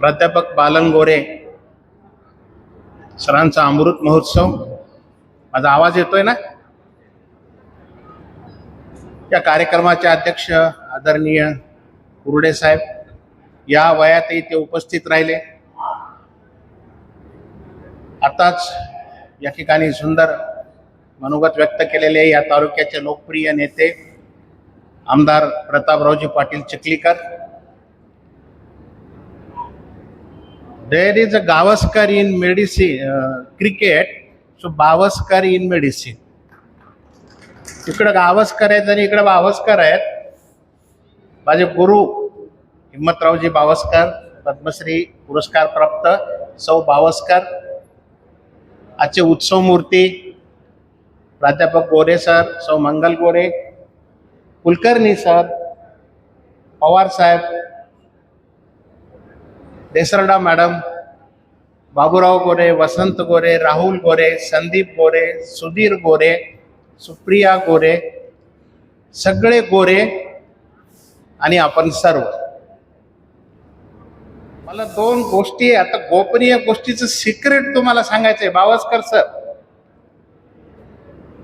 प्राध्यापक बालन गोरे सरांचा अमृत महोत्सव. माझा आवाज येतोय ना? या कार्यक्रमाचे अध्यक्ष आदरणीय कुरडे साहेब या वयातही ते उपस्थित राहिले. आताच या ठिकाणी सुंदर मनोगत व्यक्त केलेले या तालुक्याचे लोकप्रिय नेते आमदार Prataprao ji Patil Chikhlikar there is a Gavaskar in medicine cricket so Bawaskar in medicine इकडं गावस्कर आहेत आणि इकडं बावस्कर आहेत. माझे गुरु हिम्मतरावजी बावस्कर पद्मश्री पुरस्कार प्राप्त सौ बावस्कर आजचे उत्सव मूर्ती प्राध्यापक गोरे सर सौ मंगल गोरे कुलकर्णी सर पवार साहेब देसरडा मॅडम बाबूराव गोरे वसंत गोरे राहुल गोरे संदीप गोरे सुधीर गोरे सुप्रिया गोरे सगळे गोरे आणि आपण सर्व. मला दोन गोष्टी आता गोपनीय गोष्टीचं सिक्रेट तुम्हाला सांगायचंय. बावस्कर सर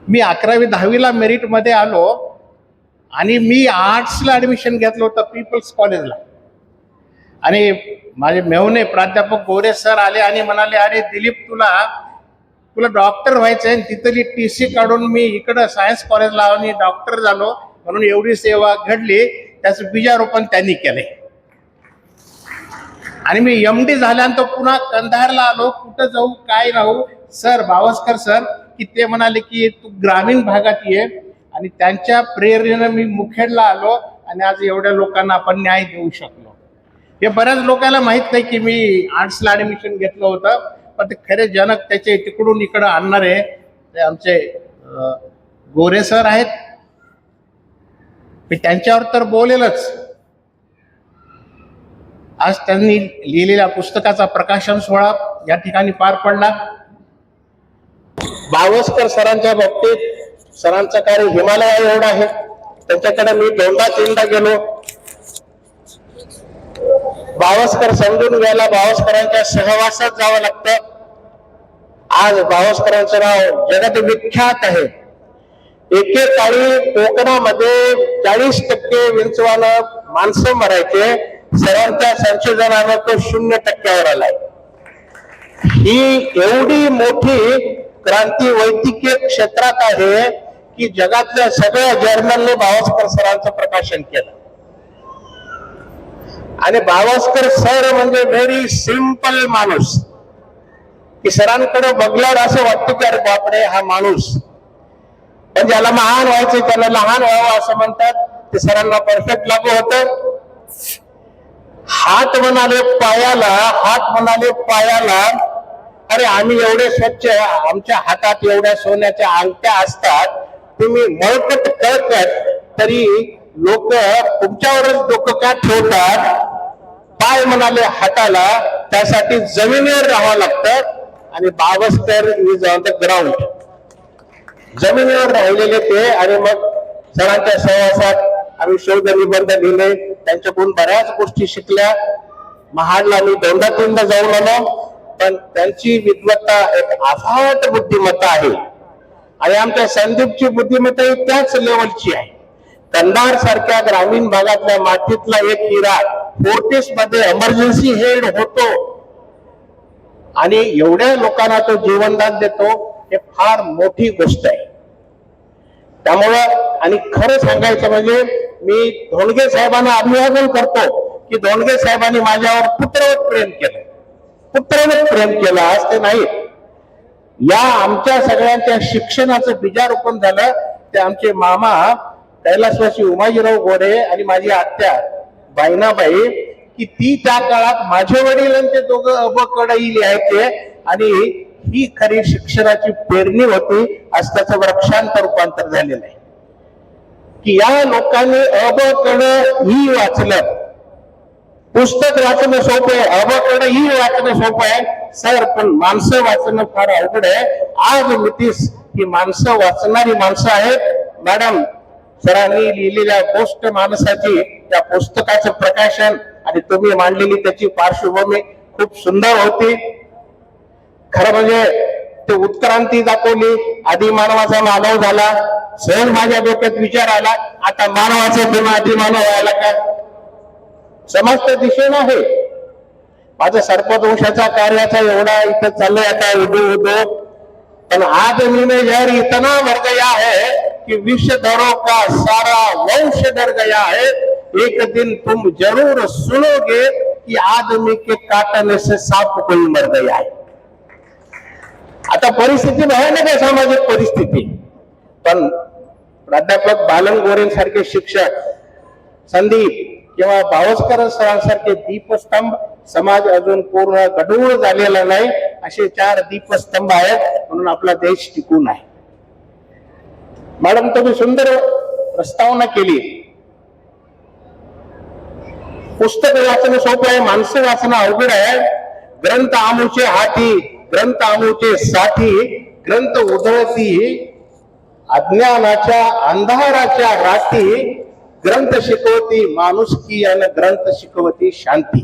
मी अकरावी दहावीला मेरिटमध्ये आलो आणि मी आर्ट्सला ऍडमिशन घेतलं होतं पीपल्स कॉलेजला आणि माझे मेहुणे प्राध्यापक गोरे सर आले आणि म्हणाले अरे दिलीप तुला तुला डॉक्टर व्हायचं आहे तिथली टी सी काढून मी इकडं सायन्स कॉलेजला आणि डॉक्टर झालो म्हणून एवढी सेवा घडली. त्याचं बीजारोपण त्यांनी केले आणि मी एम डी झाल्यानंतर पुन्हा कंधारला आलो. कुठं जाऊ काय राहू? सर बावस्कर सर की ते म्हणाले की तू ग्रामीण भागात ये. आणि त्यांच्या प्रेरणेनं मी मुखेडला आलो. आणि आज एवढ्या लोकांना आपण न्याय देऊ शकलो. हे बऱ्याच लोकांना माहीत नाही की मी आर्ट्सला ऍडमिशन घेतलं होतं पण ते खरे जनक त्याचे तिकडून इकडं आणणारे ते आमचे गोरे सर आहेत. मी त्यांच्यावर तर बोलेलच. आज त्यांनी लिहिलेल्या पुस्तकाचा प्रकाशन सोहळा या ठिकाणी पार पडला. बावस्कर सरांच्या बाबतीत सरांचं कार्य हिमालया एवढं आहे. त्यांच्याकडे मी दोनदा तीनदा गेलो. बावस्कर समजून घ्यायला बावस्करांच्या सहवासात जावं लागतं. आज बावस्करांचं नाव जगात विख्यात आहे. एकेकाळी कोकणामध्ये चाळीस टक्के विंचवानं माणसं मरायचे सर्वांच्या संशोधनानं तो शून्य टक्क्यावर आलाय. ही एवढी मोठी क्रांती वैद्यकीय क्षेत्रात आहे की जगातल्या सगळ्या जर्नलने बावस्कर सरांचं प्रकाशन केलं. आणि बावस्कर सर म्हणजे व्हेरी सिंपल माणूस. की सरांकडे बघल्यावर असं वाटतं की अरे बापरे हा माणूस. पण ज्याला महान व्हायचं त्याला लहान व्हावं असं म्हणतात ते सरांना परफेक्ट लागू होतं. हात म्हणाले पायाला हात म्हणाले पायाला अरे आम्ही एवढे स्वच्छ आमच्या हातात एवढ्या सोन्याच्या अंगठ्या असतात तुम्ही मळकट कळकट तरी लोक तुमच्यावरच डोकं का ठेवतात? पाय म्हणाले हाताला त्यासाठी जमिनीवर राहावं लागतं आणि Bawaskar is on the ground जमिनीवर राहिलेले ते आणि मग सरांच्या सहवासात आम्ही शोध निबंध लिहिले. त्यांच्याकडून बऱ्याच गोष्टी शिकल्या. महाडला मी दोनदा तीनदा जाऊन आलो. पण त्यांची विद्वत्ता एक अफाट बुद्धिमत्ता आहे. आणि आमच्या संदीपची बुद्धिमत्ता ही त्याच लेवलची आहे. कंधार सारख्या ग्रामीण भागातल्या मातीतला एक हिरा फोर्टिसमध्ये एमर्जन्सी हेड होतो. आणि एवढ्या लोकांना तो जीवनदान देतो हे फार मोठी गोष्ट आहे. त्यामुळं आणि खरं सांगायचं म्हणजे मी धोंडगे साहेबांना अभिवादन करतो की धोंडगे साहेबांनी माझ्यावर पुत्रवत प्रेम केलं. पुत्रवत प्रेम केलं आज ते नाही या आमच्या सगळ्यांच्या शिक्षणाचं बीजारोपण झालं ते आमचे मामा कैलासवासी उमाजीराव गोरे आणि माझी आत्या बायनाबाई की ती त्या काळात माझे वडील आणि ते दोघं अबकडे लिहायचे आणि ही खरी शिक्षणाची पेरणी होती आज त्याचं वृक्षांत रूपांतर झालेलं आहे. की या लोकांनी अबकड ही वाचलं. पुस्तक वाचणं सोपं आहे अबकड ही वाचणं सोपं आहे. सर पण माणसं वाचणं फार अवघड आहे. आज मितीस ही माणसं वाचणारी माणसं आहेत. मॅडम सरांनी लिहिलेल्या गोष्ट माणसाची त्या पुस्तकाचं प्रकाशन आणि तुम्ही मांडलेली त्याची पार्श्वभूमी खूप सुंदर होती. खरं म्हणजे ते उत्क्रांती दाखवली आधी मानवाचा मानव झाला सहज माझ्या डोक्यात विचार आला आता मानवाचा पुन्हा आधी मानव व्हायला का समस्त दिशेनं आहे. माझा सर्पदोषाचा कार्याचा एवढा इथं चाललंय आता उदो उदो. पण आज निर्णय जर इतना वर्ग या है कि विषधरों का सारा वंश डर गया है। एक दिन तुम जरूर सुनोगे कि आदमी के काटने से सांप कोई मर गया है। आता परिस्थिती भयानक आहे सामाजिक परिस्थिती? पण प्राध्यापक बालन गोरेंसारखे शिक्षक संदीप किंवा भावस्कर सरांसारखे दीपस्तंभ समाज अजून पूर्ण गडूळ झालेला नाही. असे चार दीपस्तंभ आहेत म्हणून आपला देश टिकून आहे. मॅडम तुम्ही सुंदर प्रस्तावना केली. पुस्तक वाचणं सोपं आहे माणसं वाचणं अवघड आहे. ग्रंथ आमूचे हाती ग्रंथ आमूचे साठी ग्रंथ उधळती अज्ञानाच्या अंधाराच्या राती ग्रंथ शिकवती माणुसकी आणि ग्रंथ शिकवती शांती.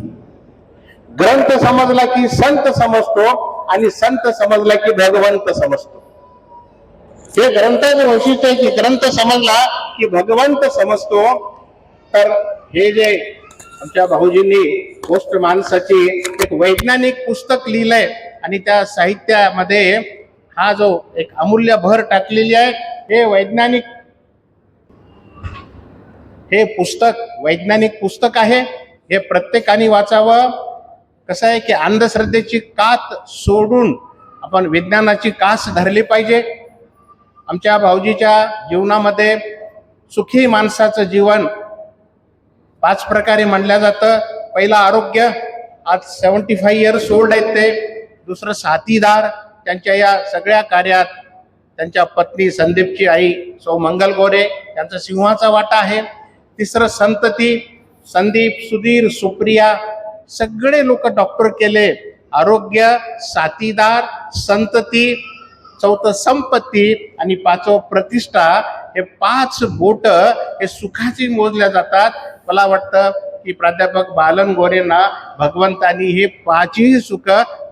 ग्रंथ समजला की संत समजतो आणि संत समजला की भगवंत समजतो. हे ग्रंथाचं वैशिष्ट्य आहे की ग्रंथ समजला की भगवंत समजतो. तर हे जे आमच्या भाऊजींनी गोष्ट माणसाची एक वैज्ञानिक पुस्तक लिहिलंय आणि त्या साहित्यामध्ये हा जो एक अमूल्य भर टाकलेली आहे हे वैज्ञानिक हे पुस्तक वैज्ञानिक पुस्तक आहे. हे प्रत्येकाने वाचावं. कसं आहे की अंधश्रद्धेची कात सोडून आपण विज्ञानाची कास धरली पाहिजे. आमच्या भाऊजीच्या जीवनामध्ये सुखी माणसाचं जीवन पाच प्रकारे म्हणलं जातं. पहिलं आरोग्य आज सेवन्टी फाय इयर्स ओल्ड आहेत ते. दुसरं साथीदार त्यांच्या या सगळ्या कार्यात त्यांच्या पत्नी संदीपची आई सौ मंगल गोरे त्यांचा सिंहाचा वाटा आहे. तिसरं संतती संदीप सुधीर सुप्रिया सगळे लोक डॉक्टर केले. आरोग्य साथीदार संतती चौथं संपत्ती आणि पाचवं प्रतिष्ठा हे पाच बोट हे सुखाची मोजल्या जातात. मला वाटतं की प्राध्यापक बालन गोरेंना भगवंतानी हे पाचही सुख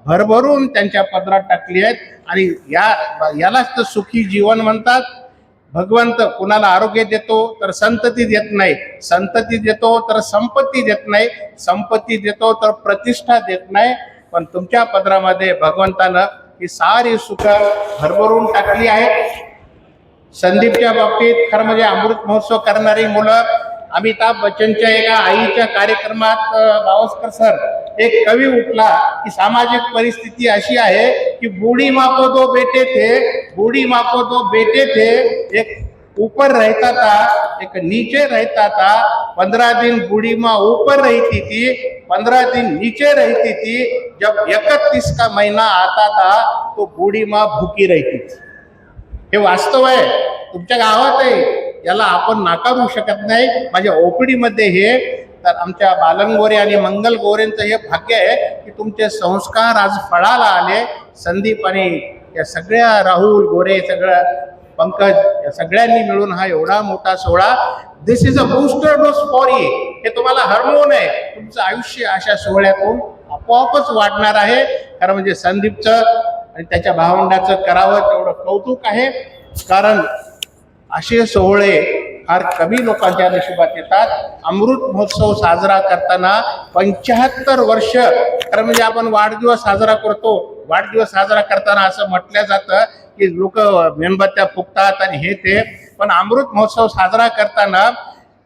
भरभरून त्यांच्या पदरात टाकली आहेत. आणि या यालाच तर सुखी जीवन म्हणतात. भगवंत कुणाला आरोग्य देतो तर संतती देत नाही. संतती देतो तर संपत्ती देत नाही. संपत्ती देतो तर प्रतिष्ठा देत नाही. पण तुमच्या पदरामध्ये भगवंतानं ही सारी सुख भरभरून टाकली आहेत. संदीपच्या बाबतीत खरं म्हणजे अमृत महोत्सव करणारी मुलं अमिताभ बच्चनच्या एका आईच्या कार्यक्रमात बावस्कर सर एक कवी उठला की सामाजिक परिस्थिती अशी आहे की बूढ़ी मापो दो बेटे थे बूढ़ी मापो दो बेटे थे एक ऊपर रहता था एक नीचे रहता था पंद्रह दिन बूढ़ी माँ ऊपर रहती थी पंद्रह दिन नीचे रहती थी जब इकतीस का महीना आता था तो बूढ़ी माँ भूकी रहती थी हे वास्तव आहे तुमच्या गावात आहे याला आपण नाकारू शकत नाही माझ्या ओपडी मध्ये हे तर आमच्या बालनगोरे आणि मंगल गोरेंचं हे भाग्य आहे की तुमचे संस्कार आज फळाला आले संदीप आणि या सगळ्या राहुल गोरे सगळं पंकज या सगळ्यांनी मिळून हा एवढा मोठा सोहळा. This is a booster dose for ये हे तुम्हाला हर्मोन आहे. तुमचं आयुष्य अशा सोहळ्यातून आपोआपच वाढणार आहे. कारण म्हणजे संदीपचं आणि त्याच्या भावंडाचं करावं तेवढं कौतुक आहे. कारण असे सोहळे फार कमी लोकांच्या नशिबात येतात. अमृत महोत्सव साजरा करताना पंच्याहत्तर वर्ष खरं म्हणजे आपण वाढदिवस साजरा करतो. वाढदिवस साजरा करताना असं म्हटलं जातं की लोक मेणबत्त्या फुकतात आणि हे ते. पण अमृत महोत्सव साजरा करताना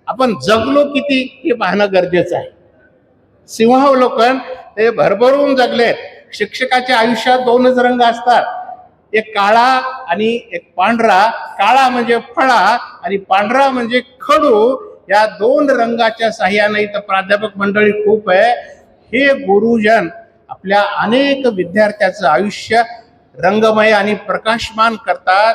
आपण जगलो किती हे पाहणं गरजेचं आहे. सिंहावलोकन ते भरभरून जगलेत शिक्षकाच्या आयुष्यात दोनच रंग असतात. एक काळा आणि एक पांढरा. काळा म्हणजे फळा आणि पांढरा म्हणजे खडू. या दोन रंगाच्या साह्याने इथं प्राध्यापक मंडळी खूप आहे. हे गुरुजन आपल्या अनेक विद्यार्थ्याचं आयुष्य रंगमय आणि प्रकाशमान करतात.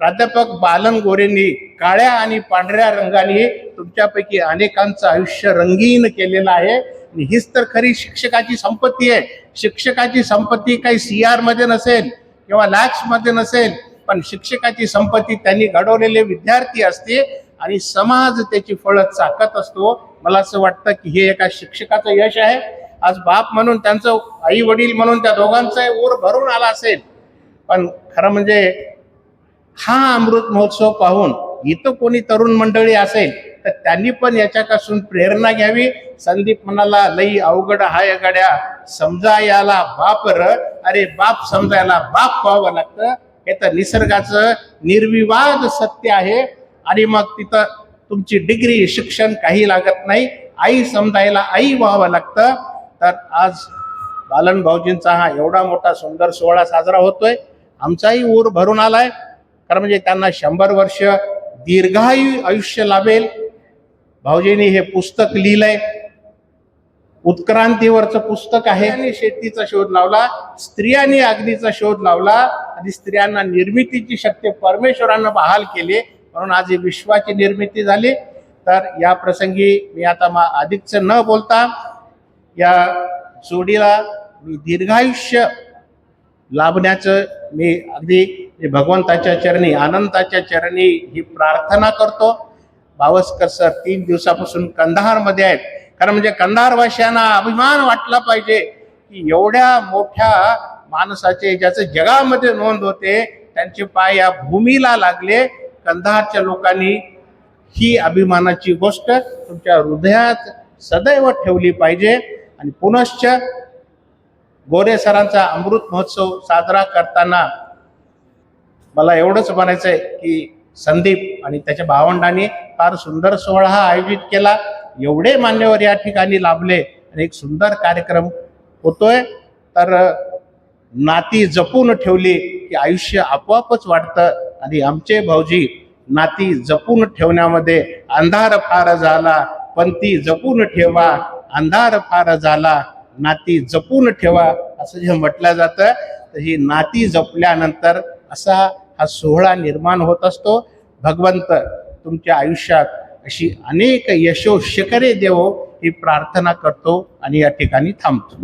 प्राध्यापक बालन गोरेंनी काळ्या आणि पांढऱ्या रंगाने तुमच्यापैकी अनेकांचं आयुष्य रंगीन केलेलं आहे. आणि हीच तर खरी शिक्षकाची संपत्ती आहे. शिक्षकाची संपत्ती काही सी आरमध्ये नसेल किंवा लॅक्समध्ये नसेल पण शिक्षकाची संपत्ती त्यांनी घडवलेले विद्यार्थी असते आणि समाज त्याची फळं चाकत असतो. मला असं वाटतं की हे एका शिक्षकाचं यश आहे. आज बाप म्हणून त्यांचं आई वडील म्हणून त्या दोघांचा ऊर भरून आला असेल. पण खरं म्हणजे हा अमृत महोत्सव पाहून इथं कोणी तरुण मंडळी असेल तर त्यांनी पण याच्यापासून प्रेरणा घ्यावी. संदीप म्हणाला लई अवघड हाय गड्या. समजा याला बाप र अरे बाप समजायला बाप पाहावं लागतं. हे तर निसर्गाचं निर्विवाद सत्य आहे. आणि मग तिथं तुमची डिग्री शिक्षण काही लागत नाही. आई समजायला आई व्हावं लागतं. तर आज बालन भाऊजींचा हा एवढा मोठा सुंदर सोहळा साजरा होतोय. आमचाही ऊर भरून आलाय. कारण म्हणजे त्यांना शंभर वर्ष दीर्घायु आयुष्य लाभेल. भाऊजींनी हे पुस्तक लिहिलंय. उत्क्रांतीवरचं पुस्तक आहे. आणि शेतीचा शोध लावला. स्त्रियांनी अग्नीचा शोध लावला. आणि स्त्रियांना निर्मितीची शक्ती परमेश्वरानं बहाल केली. म्हणून आज ही विश्वाची निर्मिती झाली. तर या प्रसंगी मी आता मा अधिकच न बोलता या जोडीला मी दीर्घायुष्य लाभण्याचं मी अगदी भगवंताच्या चरणी आनंदाच्या चरणी ही प्रार्थना करतो. भावस्कर सर तीन दिवसापासून कंधारमध्ये आहेत. कारण म्हणजे कंधारवासियांना अभिमान वाटला पाहिजे की एवढ्या मोठ्या माणसाचे ज्याचं जगामध्ये नोंद होते त्यांचे पाय या भूमीला लागले. कंधारच्या लोकांनी ही अभिमानाची गोष्ट तुमच्या हृदयात सदैव ठेवली पाहिजे. आणि पुनश्च गोरे सरांचा अमृत महोत्सव साजरा करताना मला एवढंच म्हणायचं आहे की संदीप आणि त्याच्या भावंडांनी फार सुंदर सोहळा हा आयोजित केला. एवढे मान्यवर या ठिकाणी लाभले आणि एक सुंदर कार्यक्रम होतोय. तर नाती जपून ठेवली की आयुष्य आपोआपच वाढतं आणि आमचे भाऊजी नाती जपून ठेवण्यामध्ये अंधार फार झाला पण ती जपून ठेवा. अंधार पार झाला नाती जपून ठेवा असं जे म्हटलं जातं तर ही नाती जपल्यानंतर असा हा सोहळा निर्माण होत असतो. भगवंत तुमच्या आयुष्यात अशी अनेक यशो शिखरे देवो ही प्रार्थना करतो आणि या ठिकाणी थांबतो.